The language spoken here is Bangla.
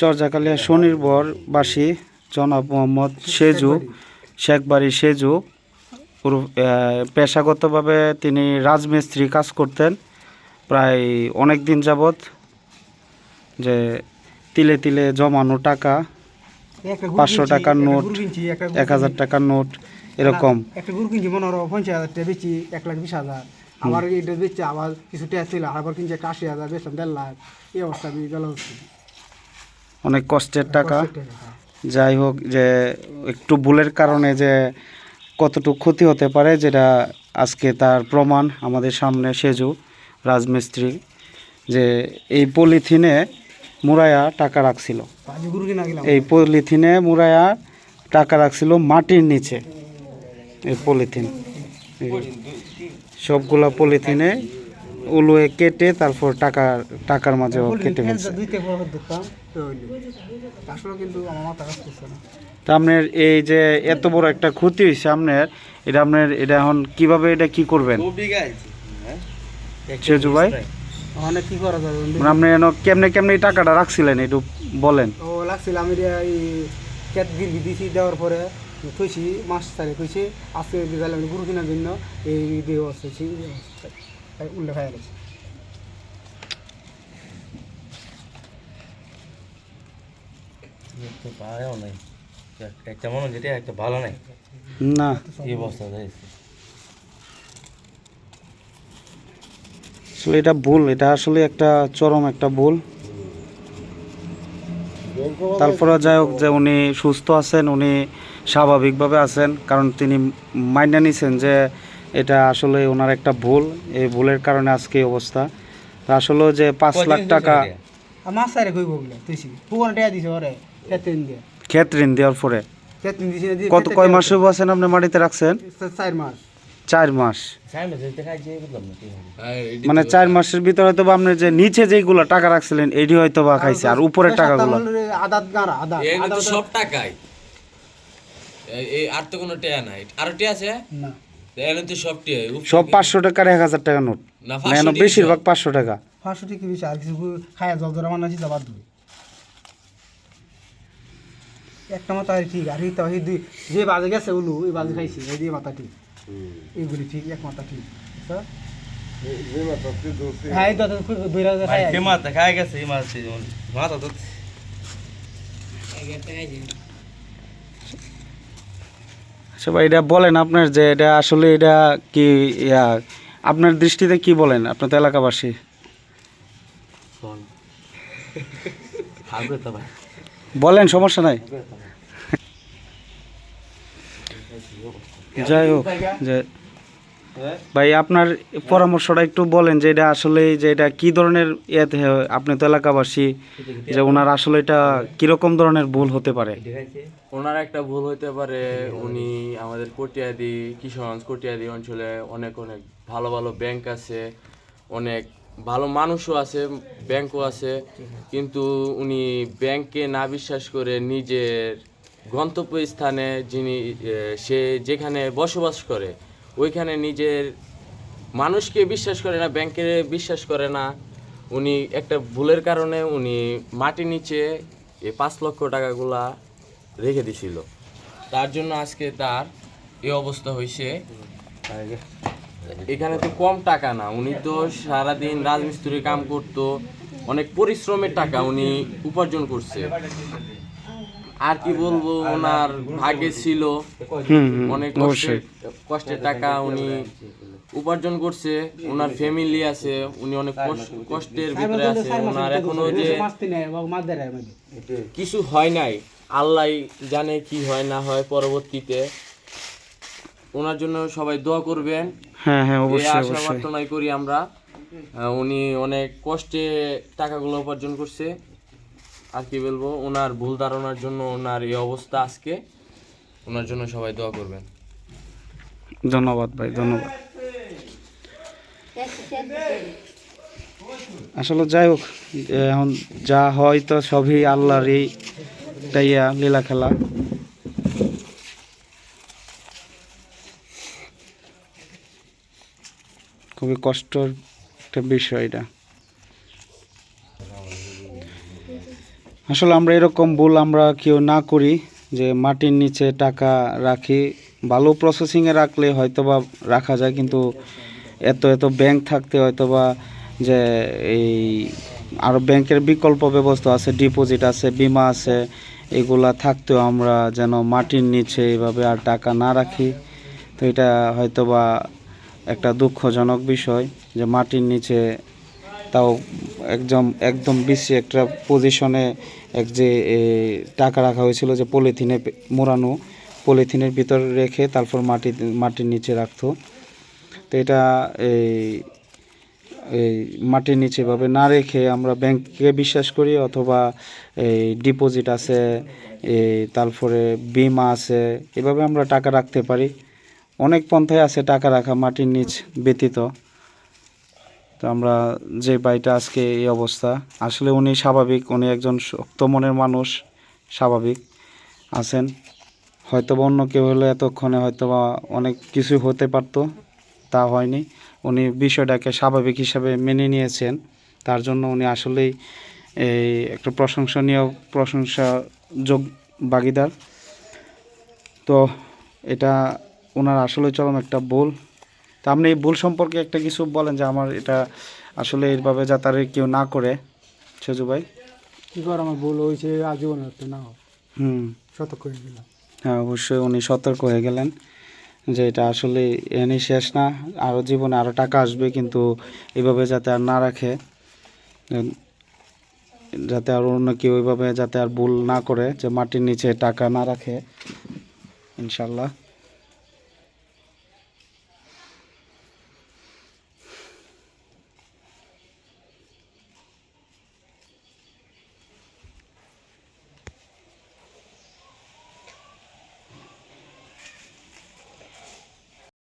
চরজাকালিয়া স্বনির্ভর বাসী জনাব মোহাম্মদ সেজু শেখবাড়ি সেজু পেশাগতভাবে তিনি রাজমিস্ত্রি কাজ করতেন প্রায় অনেক দিন যাবৎ যে তিলে তিলে জমানো টাকা পাঁচশো টাকার নোট এক হাজার টাকার নোট এরকম। একটা গরু কিনছি মনে হলো পঞ্চাশ হাজার টাকা বেচি এক লাখ বিশ হাজার। আবার এটা বেচছে আবার কিছু ট্যাক্স ছিল আবার কিনছে একটা আশি হাজার বেচলাম দেড় লাখ। এই অবস্থা আমি গেল অনেক কষ্টের টাকা। যাই হোক যে একটু ভুলের কারণে যে কতটুকু ক্ষতি হতে পারে যেটা আজকে তার প্রমাণ আমাদের সামনে সেজু রাজমিস্ত্রি যে এই পলিথিনে মুরায়া টাকা রাখছিল। এই পলিথিনে মুরায়া টাকা রাখছিল মাটির নিচে এই পলিথিন। সবগুলা পলিথিনে উলুয়ে কেটে তারপর টাকা টাকার মাঝে কেটে ফেলছে। তো আপনার এই যে এত বড় একটা ক্ষতি হয়েছে আপনার এটা আপনার এটা এখন কীভাবে এটা কি করবেন? সেজু ভাই? অনেক কি করা যাবে মানে আপনি এন কেমনে কেমনে এই টাকাটা রাখছিলেন একটু বলেন। ও লাগছিল আমি এই ক্যাট দিছি দেওয়ার পরে। থইছি মাস তারিখ থইছি আজকে গেলাম গরু কেনার জন্য এই দিয়ে বসেছি উল্লেখ হয়ে গেছে। তো পারেও নাই। একটা মনে যেটা একটা ভালো নাই। না। এই অবস্থা আসলে এটা ভুল এটা আসলে একটা চরম একটা ভুল। তারপরে যাই হোক যে উনি সুস্থ আছেন উনি স্বাভাবিকভাবে আছেন কারণ তিনি মাইনা নিছেন যে এটা আসলে ওনার একটা ভুল এই ভুলের কারণে আজকে এই অবস্থা। তা আসলে যে পাঁচ লাখ টাকা আর মাস তারিখ হইব বলে তুইছি পুকুর টেয়া দিছে ওরে খেতে দিয়ে ক্ষেত ঋণ দেওয়ার পরে। কত কয় মাস আছেন আপনি মাটিতে রাখছেন? চার মাস। চার মাস। মানে চার মাসের ভিতরে হয়তো বা আপনি যে নিচে যেগুলো টাকা রাখছিলেন এটি হয়তো বা খাইছে আর উপরের টাকাগুলো। সব টাকাই। এই- আর তো কোনো টেয়া নাই। আর টেয়া আছে? না। সব পাঁচশো টাকার এক হাজার টাকা নোট। না মানে বেশিরভাগ পাঁচশো টাকা। পাঁচশো টাকা বেশি? আর কিছু খায়া জল জল আমার যাবার দুই একটা মাথা আর ঠিক আর এই তো এই দুই যে বাজে গেছে উলু ওই বাজে খাইছি এই দিয়ে মাথা ঠিক। এইগুলি ঠিক এক মাথা ঠিক স্যার তো দুই ভাই খাই মাথা খাই গেছে মাছ মাথা তো আচ্ছা ভাই এটা বলেন আপনার যে এটা আসলে এটা কি ইয়া আপনার দৃষ্টিতে কি বলেন আপনার তো এলাকাবাসী? বলেন সমস্যা নাই। যাই হোক ভাই, আপনার পরামর্শটা একটু বলেন যে এটা আসলে যে এটা কি ধরনের ইয়েতে আপনি তো এলাকাবাসী, যে ওনার আসলে এটা কীরকম ধরনের ভুল হতে পারে? ওনার একটা ভুল হতে পারে, উনি আমাদের কটিয়াদি, কিশোরগঞ্জ কটিয়াদি অঞ্চলে অনেক অনেক ভালো ভালো ব্যাংক আছে, অনেক ভালো মানুষও আছে ব্যাংকও আছে, কিন্তু উনি ব্যাংকে না বিশ্বাস করে নিজের গন্তব্যস্থানে যিনি সে যেখানে বসবাস করে, ওইখানে নিজের মানুষকে বিশ্বাস করে না, ব্যাংকে বিশ্বাস করে না। উনি একটা ভুলের কারণে উনি মাটির নিচে এই পাঁচ লক্ষ টাকাগুলা রেখে দিছিল। তার জন্য আজকে তার এই অবস্থা হয়েছে এখানে তো কম টাকা না, উনি তো সারাদিন রাজমিস্ত্রি কাম করতো, অনেক পরিশ্রমের টাকা উনি উপার্জন করছে। আর কি বলব ওনার ভাগ্যে ছিল। অনেক কষ্টের কষ্টের টাকা উনি উপার্জন করছে ওনার ফ্যামিলি আছে উনি অনেক কষ্ট- কষ্টের ভিতরে আছে ওনার এখনও যে কিছু হয় নাই আল্লাহ জানে কি হয় না হয় পরবর্তীতে। ওনার জন্য সবাই দোয়া করবেন। হ্যাঁ হ্যাঁ অবশ্যই আশা প্রার্থনাই করি আমরা। উনি অনেক কষ্টে টাকাগুলো উপার্জন করছে। আর কি বলব, ওনার ভুল ধারণার জন্য ওনার এই অবস্থা আজকে। ওনার জন্য সবাই দোয়া করবেন। ধন্যবাদ ভাই, ধন্যবাদ। আসলে যাই হোক, এখন যা হয় তো সবই আল্লাহরই টাইয়া লীলা খেলা। খুবই কষ্টের একটা বিষয় এটা। আসলে আমরা এরকম ভুল আমরা কেউ না করি যে মাটির নিচে টাকা রাখি। ভালো প্রসেসিংয়ে রাখলে হয়তো বা রাখা যায়, কিন্তু এত এত ব্যাংক থাকতে হয়তো বা যে এই আর ব্যাংকের বিকল্প ব্যবস্থা আছে ডিপোজিট আছে, বিমা আছে, এগুলা থাকতেও আমরা যেন মাটির নিচে এইভাবে আর টাকা না রাখি। তো এটা হয়তোবা একটা দুঃখজনক বিষয় যে মাটির নিচে তাও একদম একদম বেশি একটা পজিশনে এক যে টাকা রাখা হয়েছিল যে পলিথিনে মোড়ানো, পলিথিনের ভিতর রেখে তারপর মাটি, মাটির নিচে রাখতো। তো এটা এই এই মাটির নিচে এভাবে না রেখে আমরা ব্যাংকে বিশ্বাস করি অথবা এই ডিপোজিট আছে এই তারপরে বিমা আছে, এভাবে আমরা টাকা রাখতে পারি। অনেক পন্থায় আছে টাকা রাখা মাটির নিচ ব্যতীত। তো আমরা যে বাড়িটা আজকে এই অবস্থা, আসলে উনি স্বাভাবিক, উনি একজন শক্ত মনের মানুষ, স্বাভাবিক আছেন। হয়তো বা অন্য কেউ হলে এতক্ষণে হয়তো বা অনেক কিছু হতে পারতো, তা হয়নি। উনি বিষয়টাকে স্বাভাবিক হিসাবে মেনে নিয়েছেন, তার জন্য উনি আসলেই এই একটা প্রশংসনীয় প্রশংসাযোগ ভাগিদার। তো এটা ওনার আসলে চরম একটা ভুল। তা আপনি এই ভুল সম্পর্কে একটা কিছু বলেন যে আমার এটা আসলে এইভাবে যাতে আর কেউ না করে। সেজু ভাই। কী কর আমার ভুল হয়েছে আজীবন একটা না হোক। হুম। সতর্ক হয়ে গেলাম। হ্যাঁ অবশ্যই উনি সতর্ক হয়ে গেলেন যে এটা আসলে এনে শেষ না আরও জীবনে আরও টাকা আসবে কিন্তু এভাবে যাতে আর না রাখে। যাতে আর অন্য কেউ এভাবে যাতে আর ভুল না করে যে মাটির নিচে টাকা না রাখে ইনশাল্লাহ।